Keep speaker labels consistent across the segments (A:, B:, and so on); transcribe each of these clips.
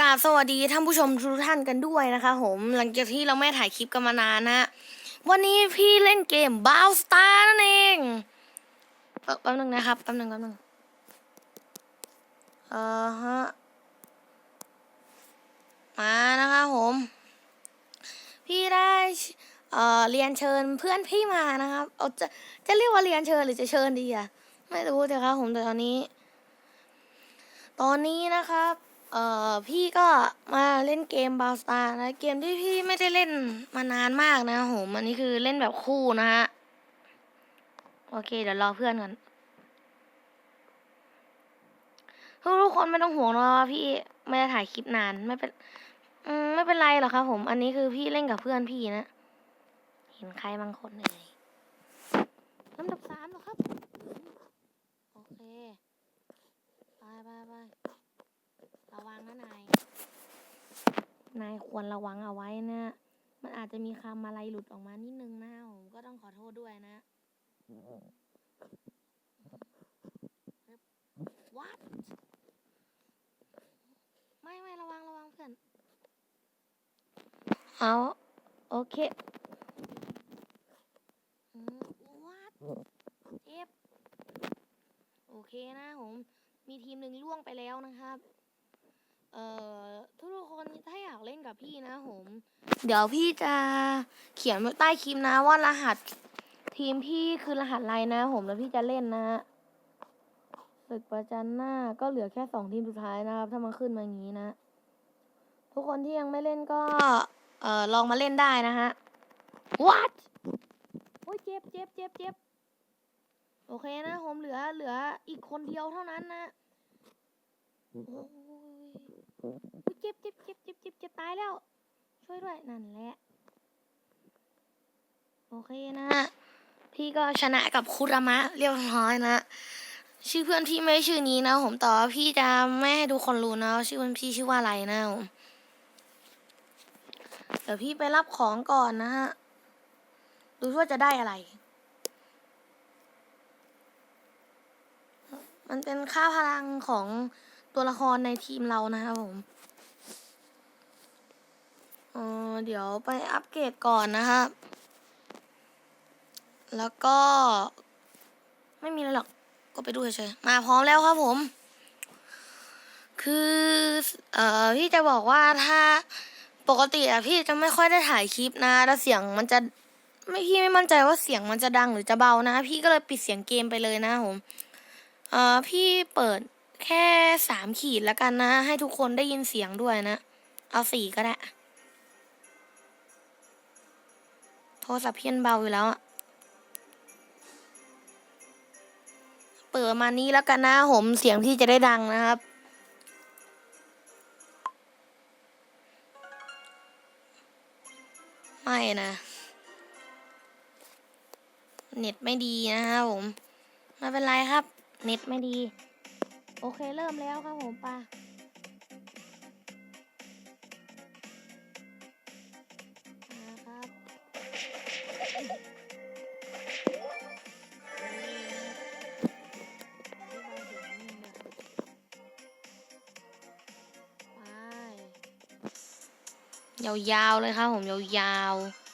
A: กราบสวัสดีท่านผู้ชมทุกท่านกันด้วยนะคะผมหลังจากที่เราไม่ถ่ายคลิปกันมานานนะวันนี้พี่เล่นเกมบาวสตาร์นั่นเองเออแป๊บนึงนะครับแป๊บนึงแป๊บนึงเออฮะมานะคะผม พี่ได้เอ่อเรียนเชิญเพื่อนพี่มานะครับเอาจะจะเรียกว่าเรียนเชิญหรือจะเชิญดีอะไม่รู้แต่ครับผมแต่ตอนนี้ ตอนนี้นะครับ เอ่อพี่ก็มาเล่นเกมบาสตาร์นะเกมที่พี่ไม่ได้เล่นมานานมากนะโหมอันนี้คือเล่นแบบคู่นะฮะโอเค เดี๋ยวรอเพื่อนก่อนทุกคนไม่ต้องห่วงนะว่าพี่ไม่ได้ถ่ายคลิปนานไม่เป็นอืมไม่เป็นไรหรอกครับผม อันนี้คือพี่เล่นกับเพื่อนพี่นะ เห็นใครบางคนเลยลำดับสามเหรอครับ โอเค ไปไปไป ระวังนะนาย นายควรระวังเอาไว้นะ มันอาจจะมีคำอะไรหลุดออกมานิดนึงนะผมก็ต้องขอโทษด้วยนะ What ไม่ไม่ระวังระวังเพื่อน เอาโอเคอืม What เจ็บโอเคนะผม มีทีมหนึ่งล่วงไปแล้วนะครับ เอ่อทุกคนถ้าอยากเล่นกับพี่นะผม เดี๋ยวพี่จะเขียนไว้ใต้คลิปนะว่ารหัสทีมพี่คือรหัสอะไรนะผมแล้วพี่จะเล่นนะฮะศึกประจันหน้าก็เหลือแค่สองทีมสุดท้ายนะครับ ถ้ามันขึ้นมาอย่างนี้นะ ทุกคนที่ยังไม่เล่นก็ เอ่อลองมาเล่นได้นะฮะ what โอ้ยเจ็บเจ็บเจ็บเจ็บโอเคนะผมเหลือเหลืออีกคนเดียวเท่านั้นนะโอ้ย เจ็บเจ็บเจ็บเจ็บเจ็บเจ็บตายแล้ว ช่วยด้วยนั่นแหละ โอเคนะ พี่ก็ชนะกับคุรามะเรียบร้อยนะ ชื่อเพื่อนพี่ไม่ใช่ชื่อนี้นะ ผมต่ว่าพี่จะไม่ให้ทุกคนรู้นะชื่อเพื่อนพี่ชื่อว่าอะไรนะผมเดี๋ยวพี่ไปรับของก่อนนะฮะ ดูว่าจะได้อะไร มันเป็นค่าพลังของ ตัวละครในทีมเรานะครับผมเออเดี๋ยวไปอัปเกรดก่อนนะครับ แล้วก็ ไม่มีอะไรหรอก ก็ไปดูเฉยๆ มาพร้อมแล้วครับผม คือ เอ่อ พี่จะบอกว่าถ้าปกติอะพี่จะไม่ค่อยได้ถ่ายคลิปนะ แล้วเสียงมันจะไม่พี่ไม่มั่นใจว่าเสียงมันจะดังหรือจะเบานะ พี่ก็เลยปิดเสียงเกมไปเลยนะผม เอ่อ พี่เปิด ค่สามขีดแล้วกันนะ ให้ทุกคนได้ยินเสียงด้วยนะ เอาสี่ก็ได้ โทรศัพท์เพี้ยนเบาอยู่แล้วอะเปิดมานี้แล้วกันนะผมเสียงที่จะได้ดังนะครับ ไม่นะ เน็ตไม่ดีนะครับผม ไม่เป็นไรครับ เน็ตไม่ดี โอเคเริ่มแล้วครับผมปะมายาวๆเลยครับผมยาวๆ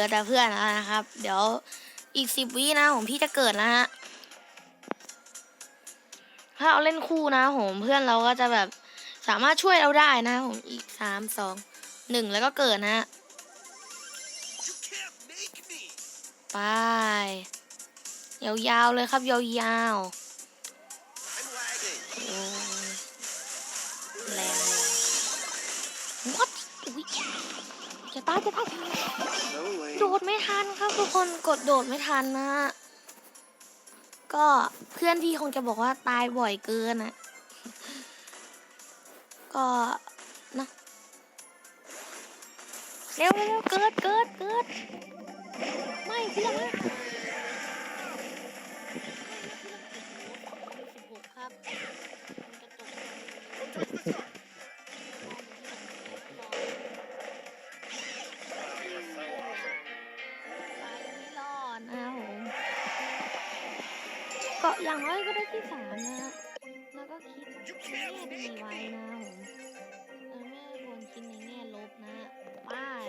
A: ลือแต่เพื่อนแล้วนะครับ เดี๋ยวอีกสิบวินะผมพี่จะเกิดแล้วฮะถ้าเราเล่นคู่นะผมเพื่อนเราก็จะแบบสามารถช่วยเราได้นะผมอีกสามสองหนึ่งแล้วก็เกิดนะฮะไปยาวๆเลยครับยาวๆแรง What อุ๊ยจะตายจะตาย โดดไม่ทันครับทุกคนกดโดดไม่ทันนะ ก็เพื่อนพี่คงจะบอกว่าตายบ่อยเกินอะ ก็นะเร็วเร็วเกิดเกิดเกิดไม่พี่ละ อย่างน้อยก็ได้ที่สามนะฮะแล้วก็คิดแง่ดีไว้นะผมเราไม่ควรคิดในแง่ลบนะไป้าย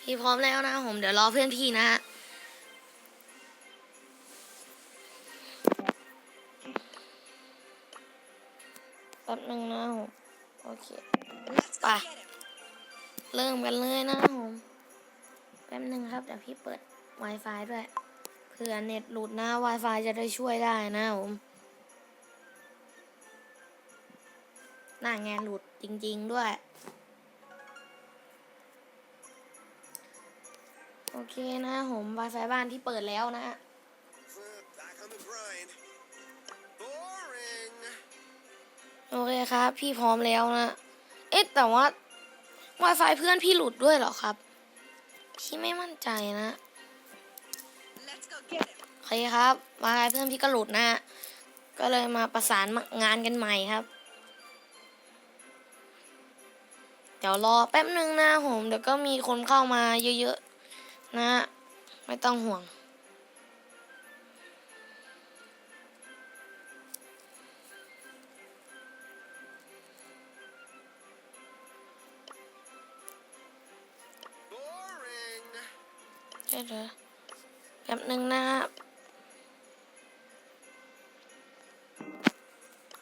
A: พี่พร้อมแล้วนะผมเดี๋ยวรอเพื่อนพี่นะฮะแป๊บหนึ่งนะผมโอเค
B: Let's go
A: Bye.
B: get him.
A: เริ่มกันเลยนะผมแป๊บหนึ่งครับเดี๋ยวพี่เปิด Wi-Fi ด้วย เผื่อเน็ตหลุดนะ Wi-Fi จะได้ช่วยได้นะผมหน้าแงหลุดจริง ๆ ด้วย โอเคนะผม Wi-Fi บ้านที่เปิดแล้วนะ
C: Uh, back on the grind. Boring.
A: โอเคครับ พี่พร้อมแล้วนะ เอ๊ะ แต่ว่า Wi-Fi เพื่อนพี่หลุดด้วยเหรอครับ พี่ไม่มั่นใจนะ เคครับ Wi-Fi เพื่อนพี่ก็หลุดนะก็เลยมาประสานงานกันใหม่ครับ เดี๋ยวรอแป๊บหนึ่งนะผมเดี๋ยวก็มีคนเข้ามาเยอะๆนะไม่ต้องห่วง
C: Boring.
A: เดี๋ยวเดี๋ยวแป๊บหนึ่งนะครับ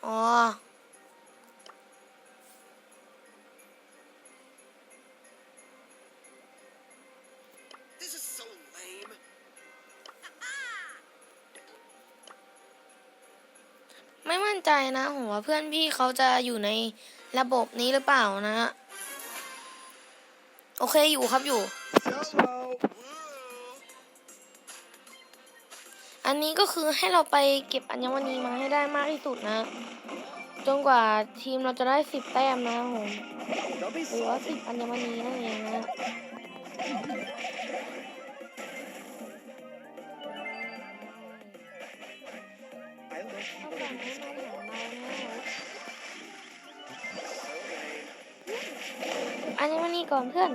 A: อ๋อ
C: This is so lame.
A: ไม่มั่นใจนะผมว่าเพื่อนพี่เขาจะอยู่ในระบบนี้หรือเปล่านะ โอเคอยู่ครับอยู่ อันนี้ก็คือให้เราไปเก็บอัญมณีมาให้ได้มากที่สุดนะ จนกว่าทีมเราจะได้สิบแต้มนะผม
C: Don't be
A: หรือว่าสิบอัญมณีนั่นเองนะ
C: I love
A: ถ้า
C: people
A: ฝั่ง
C: that
A: นู้น
C: are
A: มาหาเรานะ
C: so lame.
A: อัญมณีก่อนเพื่อน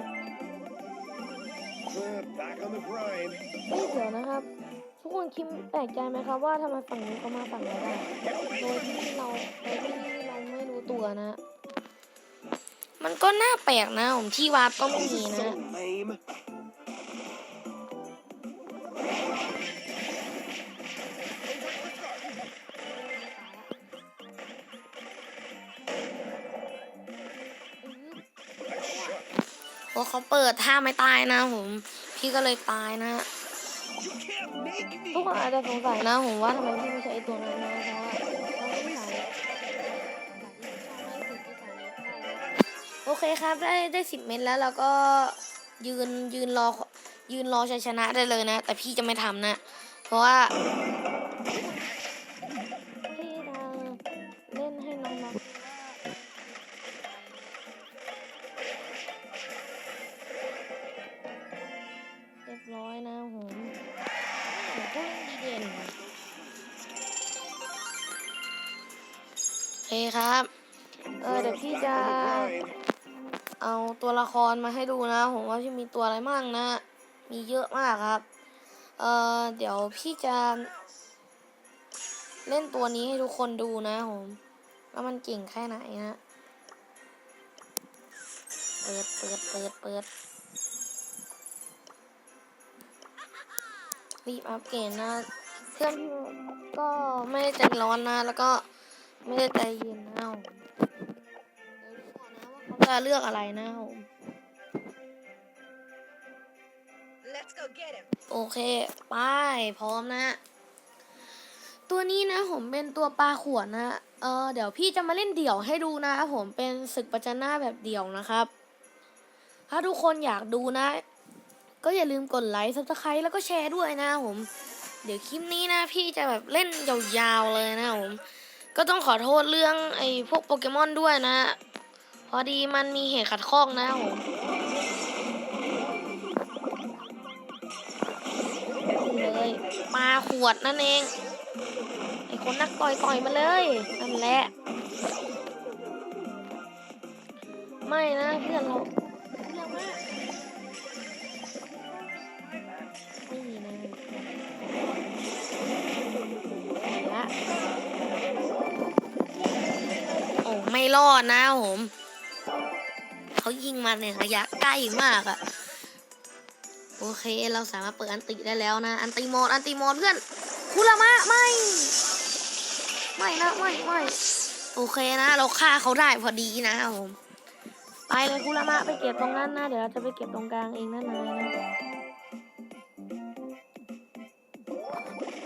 C: Uh, back on the grind.
A: เฮ้ยเดี๋ยวนะครับ ทุกคนคิดแปลกใจไหมครับว่าทำไมฝั่งนี้เขามาฝั่งเราได้ โดยที่เราโดยที่เราไม่รู้ตัวนะ มันก็น่าแปลกนะผมที่วาร์ปก็ไม่มีนะ
C: so lame.
A: เพราเขาเปิดท่าไม่ตายนะผม พี่ก็เลยตายนะ ทุกคนอาจจะสงสัยนะผมว่าทำไมพี่ไม่ใช้ตัวนั้นนะเพราะว่าเราไม่ใช้โอเคครับได้ได้สิบเมตรแล้วเราก็ยืนยืนรอยืนรอชัยชนะได้เลยนะ แต่พี่จะไม่ทำนะ เพราะว่า ครับเออเดี๋ยวพี่จะเอาตัวละครมาให้ดูนะ ผมว่าที่มีตัวอะไรมั่งนะ มีเยอะมากครับ เออเดี๋ยวพี่จะ เล่นตัวนี้ให้ทุกคนดูนะผมว่ามันเก่งแค่ไหนนะเปิดเปิดเปิดเปิดรีบอัปเกรดนะเพื่อนพี่ก็ไม่ได้ใจร้อนนะ แล้วก็ ไม่ได้ใจเย็นนะผมเดี๋ยวดูก่อนนะว่าเขาจะเลือกอะไรนะผม
B: Let's go get him.
A: โอเคไป้ายพร้อมนะ ตัวนี้นะผมเป็นตัวปลาขวดนะ เออเดี๋ยวพี่จะมาเล่นเดี่ยวให้ดูนะครับผมเป็นศึกประจันหน้าแบบเดี่ยวนะครับ ถ้าทุกคนอยากดูนะ ก็อย่าลืมกดไลค์ซับสไครต์แล้วก็แชร์ด้วยนะผม เดี๋ยวคลิปนี้นะ พี่จะแบบเล่นยาวๆเลยนะผม ก็ต้องขอโทษเรื่องไอ้พวกโปเกมอนด้วยนะ พอดีมันมีเหตุขัดข้องนะผมเลยปลาขวดนั่นเอง ไอ้คนนักต่อยต่อยมาเลย นั่นแหละ ไม่นะเพื่อนเราเพื่อนมากไม่มีนะ ไม่รอดนะผมเขายิงมาในระยะใกล้มากอะโอเค เราสามารถเปิดอันติได้แล้วนะ อันติโหมดอันติโหมดเพื่อนคุรามะไม่ ไม่นะไม่ไม่โอเคนะ เราฆ่าเขาได้พอดีนะผมไปเลยคุรามะไปเก็บตรงนั้นนะ เดี๋ยวเราจะไปเก็บตรงกลางเองนะนายนะ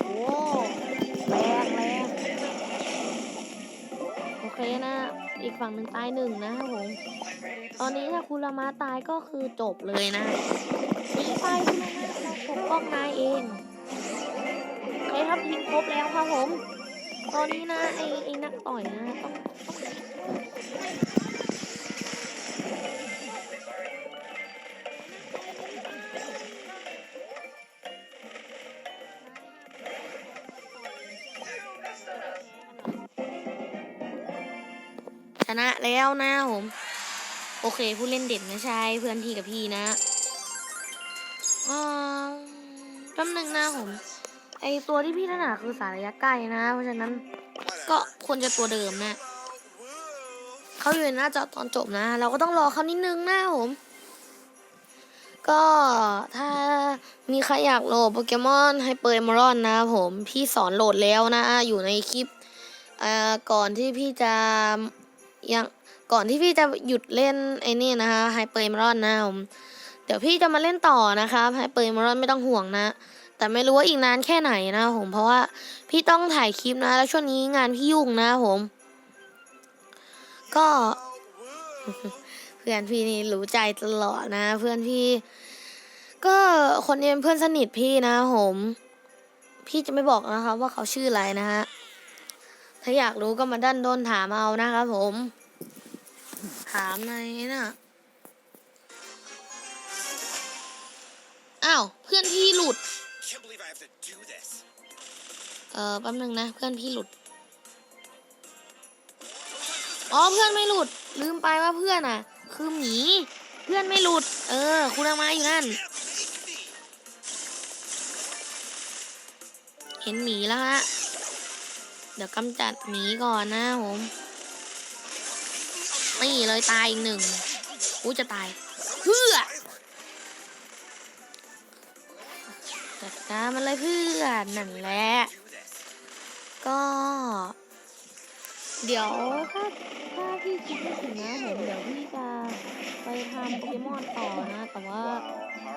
A: โอ้แรงแรงโอเคนะ อีกฝั่งหนึ่งตายหนึ่งนะครับผม ตอนนี้ถ้าคุรามะตายก็คือจบเลยนะหนีไปคุรามะเราปกป้องนายเองโอเคครับทีมครบแล้วครับผม ตอนนี้นะไอ้ไอ้นักต่อยนะต้องต้อง นะแล้วนะผม โอเคผู้เล่นเด่นไม่ใช่เพื่อนพี่กับพี่นะอ่าแป๊บนึงนะผม ไอตัวที่พี่ถนัดคือสายระยะใกล้นะ เพราะฉะนั้นก็ควรจะตัวเดิมนะเขาอยู่ในหน้าจอตอนจบนะ เราก็ต้องรอเขานิดนึงนะผม ก็ถ้ามีใครอยากโหลดโปเกมอนไฮเปอร์เอมอรอนนะผม พี่สอนโหลดแล้วนะ อยู่ในคลิปก่อนที่พี่จะ ยังก่อนที่พี่จะหยุดเล่นไอ้นี่นะคะไฮเปอร์เอมอรอนนะผมเดี๋ยวพี่จะมาเล่นต่อนะครับไฮเปอร์เอมอรอนไม่ต้องห่วงนะ แต่ไม่รู้ว่าอีกนานแค่ไหนนะผมเพราะว่าพี่ต้องถ่ายคลิปนะ แล้วช่วงนี้งานพี่ยุ่งนะผม ก็เพื่อนพี่นี่รู้ใจตลอดนะ เพื่อนพี่ ก็คนนี้เป็นเพื่อนสนิทพี่นะผม พี่จะไม่บอกนะครับว่าเขาชื่ออะไรนะฮะ ถ้าอยากรู้ก็มาดันโดนถามเอานะครับผม ถามในน่ะอ้าว เพื่อนพี่หลุด เออแป๊บนึงนะ เพื่อนพี่หลุด อ๋อ เพื่อนไม่หลุด ลืมไปว่าเพื่อนอะ คือหมี เพื่อนไม่หลุด เออ คุณอามาอยู่นั่น เห็นหมีแล้วฮะ เดี๋ยวกำจัดหมีก่อนนะผมนี่เลยตายอีกหนึ่งอู้จะตายเพื่อจัดการมันเลยเพื่อนนั่นแหละ ก็ เดี๋ยวถ้าถ้าพี่คิดไม่ถึงนะผมเดี๋ยวพี่จะไปทำโปเกมอนต่อนะ แต่ว่า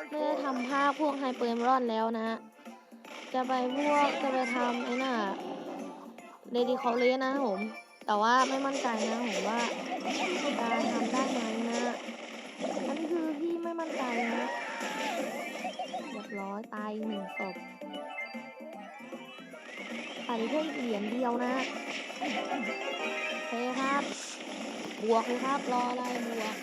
A: ไม่ได้ทำภาคพวกไฮเปอร์มรอนแล้วนะ จะไปพวกจะไปทำไอ้น่ะ เดดิคอลเลนะผม แต่ว่าไม่มั่นใจนะผมว่าจะทำได้ไหมนะอันนี้คือพี่ไม่มั่นใจนะเรียบร้อยตายหนึ่งศพขาดอีกแค่เหรียญเดียวนะโอเคครับ บวกเลยครับ รออะไรบวก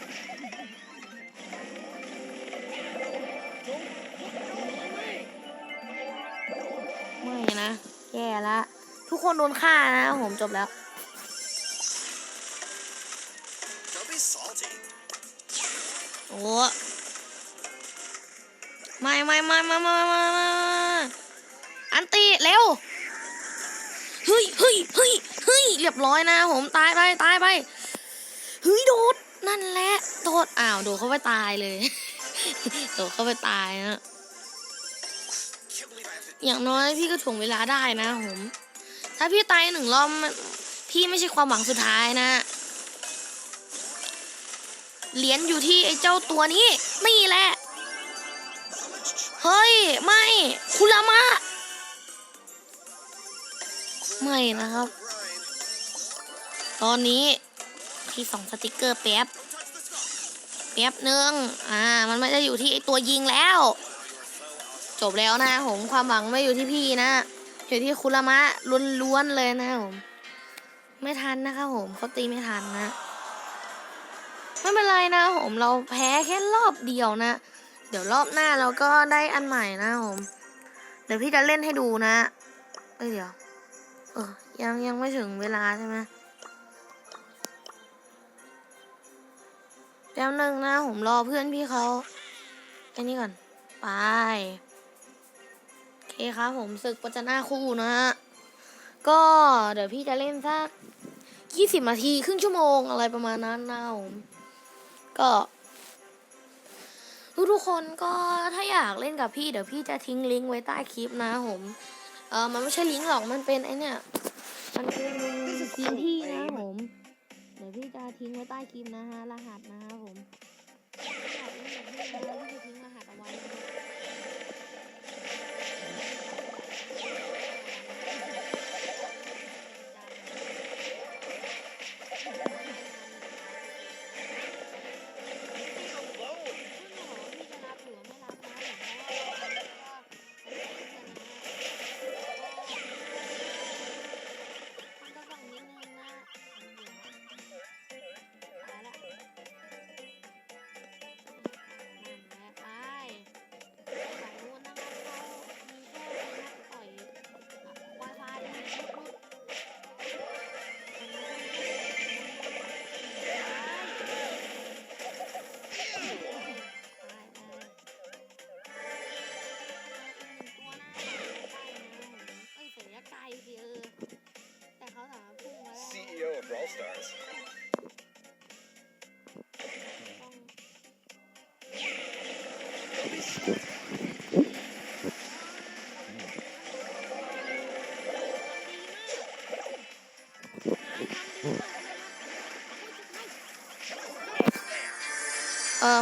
A: ไม่นะ แย่ละ ทุกคนโดนฆ่านะผมจบแล้วโอ้ไม่ไม่ไม่ไม่ไม่ไม่ไม่อันตีเร็วเฮ้ยเฮ้ยเฮ้ยเฮ้ยเรียบร้อยนะผมตายไปตายไปเฮ้ยโดดนั่นแหละโดดอ้าวโดดเข้าไปตายเลยโดดเข้าไปตายนะอย่างน้อยพี่ก็ถ่วงเวลาได้นะผม ถ้าพี่ตายหนึ่งรอบพี่ไม่ใช่ความหวังสุดท้ายนะ เหรียญอยู่ที่ไอ้เจ้าตัวนี้ นี่แหละ เฮ้ย ไม่ คุรามะ ไม่นะครับ ตอนนี้พี่ส่งสติกเกอร์แป๊บ แป๊บนึง อ่า มันไม่ได้อยู่ที่ไอตัวยิงแล้ว จบแล้วนะผมความหวังไม่อยู่ที่พี่นะ อยู่ที่คุรามะล้วนๆเลยนะผม ไม่ทันนะครับผมเขาตีไม่ทันนะ ไม่เป็นไรนะผมเราแพ้แค่รอบเดียวนะ เดี๋ยวรอบหน้าเราก็ได้อันใหม่นะผม เดี๋ยวพี่จะเล่นให้ดูนะเอ้ยเดี๋ยว เออ ยังยังไม่ถึงเวลาใช่ไหมแป๊บนึงนะผมรอเพื่อนพี่เขาไอ้นี่ก่อน ไป เคครับผมศึกปัจนาคู่นะฮะ ก็เดี๋ยวพี่จะเล่นสักยี่สิบนาทีครึ่งชั่วโมงอะไรประมาณนั้นนะผมก็ ทุกทุกๆคนก็ถ้าอยากเล่นกับพี่เดี๋ยวพี่จะทิ้งลิงก์ไว้ใต้คลิปนะผมเออมันไม่ใช่ลิงก์หรอกมันเป็นไอเนี่ยมันเป็นพื้นที่นะผมเดี๋ยวพี่จะทิ้งไว้ใต้คลิปนะฮะรหัสนะครับผม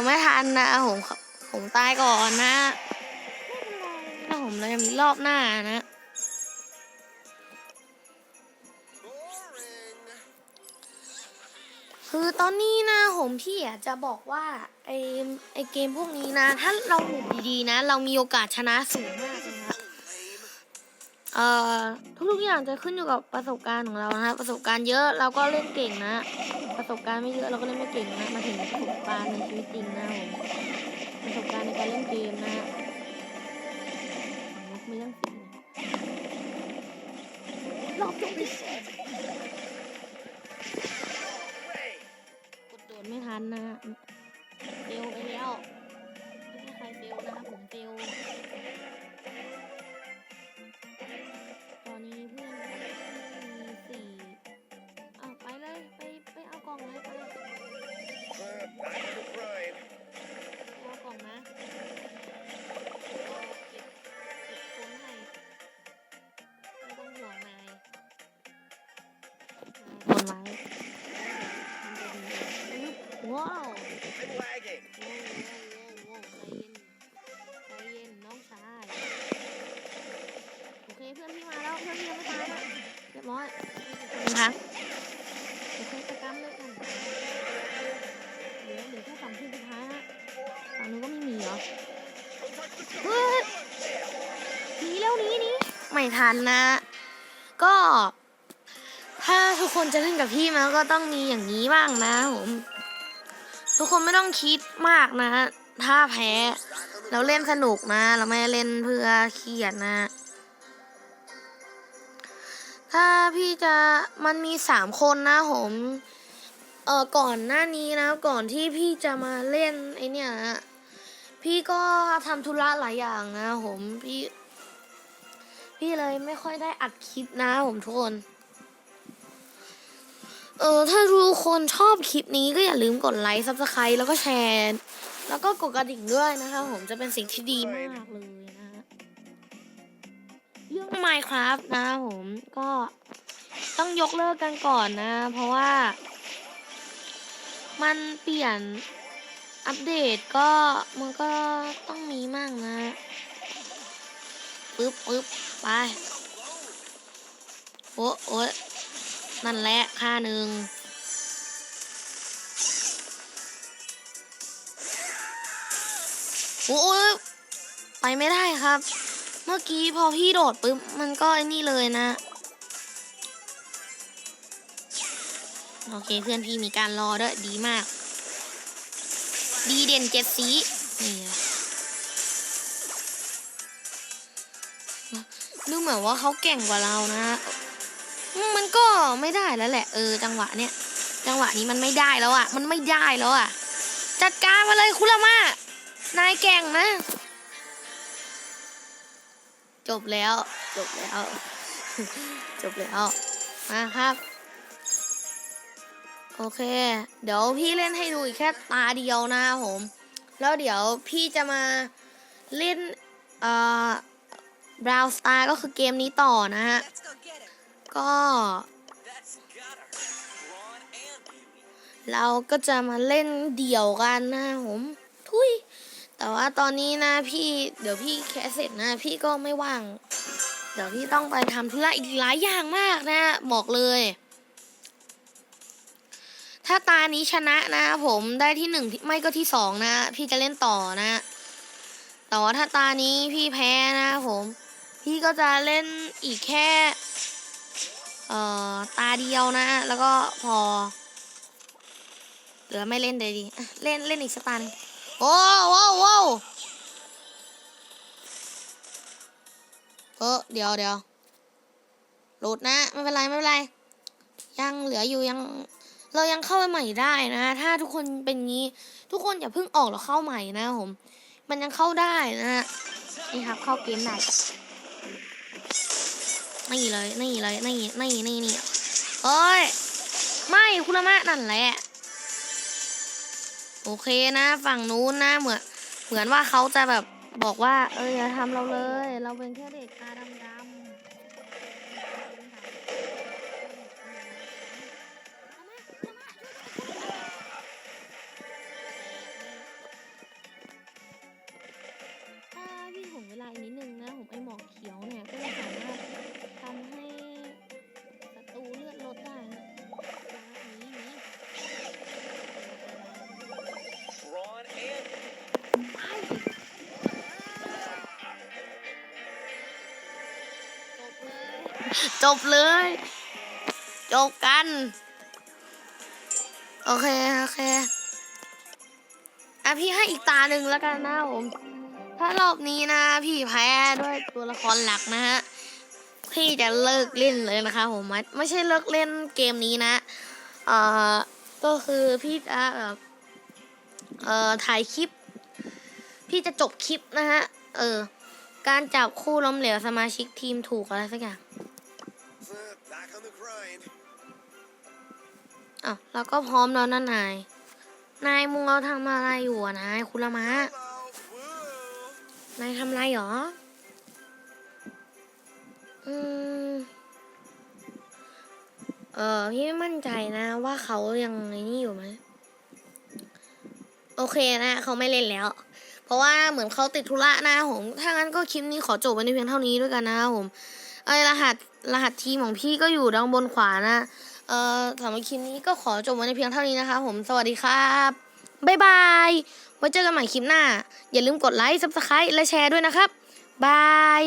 A: ไม่ทันนะผมผมตายก่อนนะไม่เป็นไรนะผมเรายังมีรอบหน้านะคือตอนนี้นะผมพี่อะจะบอกว่าไอไอเกมพวกนี้นะ ถ้าเราหมุนดีๆนะ เรามีโอกาสชนะสูงมากเลยครับเอ่อทุกๆอย่างจะขึ้นอยู่กับประสบการณ์ของเรานะประสบการณ์เยอะเราก็เล่นเก่งนะ ประสบการณ์ไม่เยอะเราก็เล่นไม่เก่งนะมาถึงประสบการณ์ในชีวิตจริงนะผมประสบการณ์ในการเล่นเกมนะนกไม่ยังสีนะรอบจบดิ
C: Ray.
A: กดโดดไม่ทันนะฮะเฟลไปแล้วไม่ใช่ใครเฟลนะครับผมเฟล ไม่ทันนะ ก็ ถ้าทุกคนจะเล่นกับพี่มันก็ต้องมีอย่างนี้บ้างนะผมทุกคนไม่ต้องคิดมากนะ ถ้าแพ้ เราเล่นสนุกนะ เราไม่เล่นเพื่อเครียดนะ ถ้าพี่จะมันมีสามคนนะผมเออก่อนหน้านี้นะ ก่อนที่พี่จะมาเล่นไอเนี่ยนะพี่ก็ทำธุระหลายอย่างนะผมพี่ พี่เลยไม่ค่อยได้อัดคลิปนะผมทุกคน เออถ้าทุกคนชอบคลิปนี้ก็อย่าลืมกดไลค์ซับสไครต์แล้วก็แชร์ แล้วก็กดกระดิ่งด้วยนะคะผมจะเป็นสิ่งที่ดีมากเลยนะฮะเรื่อง Minecraft นะผมก็ต้องยกเลิกกันก่อนนะ เพราะว่า มันเปลี่ยนอัปเดตก็มันก็ต้องมีมั่งนะ ปึ๊บปึ๊บไปโอ้โอ้นั่นแหละค่าหนึ่งโอ้ยไปไม่ได้ครับ เมื่อกี้พอพี่โดดปุ๊บมันก็ไอ้นี่เลยนะ โอเคเพื่อนพี่มีการรอด้วยดีมาก ดีเด่นเจ็ดสีนี่ ดูเหมือนว่าเขาเก่งกว่าเรานะ มันก็ไม่ได้แล้วแหละ เออ จังหวะเนี้ยจังหวะนี้มันไม่ได้แล้วอะ มันไม่ได้แล้วอะ จัดการมาเลยคุรามานายแก่งนะ จบแล้ว จบแล้ว จบแล้ว มาครับ โอเค เดี๋ยวพี่เล่นให้ดูอีกแค่ตาเดียวนะครับผม แล้วเดี๋ยวพี่จะมาเล่น เอ่อ Brown Star ก็คือเกมนี้ต่อนะฮะ ก็เราก็จะมาเล่นเดี่ยวกันนะผมทุย แต่ว่าตอนนี้นะพี่เดี๋ยวพี่แคสเสร็จนะ พี่ก็ไม่ว่าง เดี๋ยวพี่ต้องไปทำธุระอีกหลายอย่างมากนะบอกเลย ถ้าตานี้ชนะนะผมได้ที่หนึ่งไม่ก็ที่สองนะ พี่จะเล่นต่อนะ แต่ว่าถ้าตานี้พี่แพ้นะผม พี่ก็จะเล่นอีกแค่เอ่อตาเดียวนะ แล้วก็พอเหลือไม่เล่นเลยดีเล่นเล่นอีกสตันโอ้โว้โว้เออเดี๋ยวเดี๋ยวหลุดนะ ไม่เป็นไร ไม่เป็นไร ยังเหลืออยู่ยัง เรายังเข้าไปใหม่ได้นะ ถ้าทุกคนเป็นงี้ ทุกคนอย่าเพิ่งออกแล้วเข้าใหม่นะผม มันยังเข้าได้นะนี่ครับเข้าเกมได้นี่ เลยนี่เลยนี่นี่นี่นี่เอ้ยไม่คุณละมะนั่นแหละโอเคนะ ฝั่งนู้นนะเหมือนเหมือนว่าเขาจะแบบบอกว่า เอออย่าทำเราเลย เราเป็นแค่เด็กตาดำดำถ้าพี่ผมเวลาอีกนิดนึง จบเลย จบกัน โอเค โอเค อะพี่ให้อีกตาหนึ่งแล้วกันนะผม ถ้ารอบนี้นะ พี่แพ้ด้วยตัวละครหลักนะฮะ พี่จะเลิกเล่นเลยนะคะผม ไม่ใช่เลิกเล่นเกมนี้นะ เอ่อ ก็คือพี่จะแบบเอ่อ ถ่ายคลิป พี่จะจบคลิปนะฮะ เออ การจับคู่ล้มเหลวสมาชิกทีมถูกอะไรสักอย่าง อะเราก็พร้อมแล้วนะนาย นายมึงเราทำอะไรอยู่อะนายคุณละมะ นายทำอะไรหรอ อืม เออพี่ไม่มั่นใจนะว่าเขายังไอ้นี่อยู่ไหม โอเคนะเขาไม่เล่นแล้วเพราะว่าเหมือนเขาติดธุระนะผม ถ้างั้นก็คลิปนี้ขอจบไว้ในเพียงเท่านี้ด้วยกันนะผม เอ้ยรหัสรหัสทีมของพี่ก็อยู่ด้านบนขวานะ เอ่อสำหรับคลิปนี้ก็ขอจบไว้ในเพียงเท่านี้นะคะ ผมสวัสดีครับบ๊ายบายไว้เจอกันใหม่คลิปหน้า อย่าลืมกดไลค์ซับสไครต์และแชร์ด้วยนะครับบาย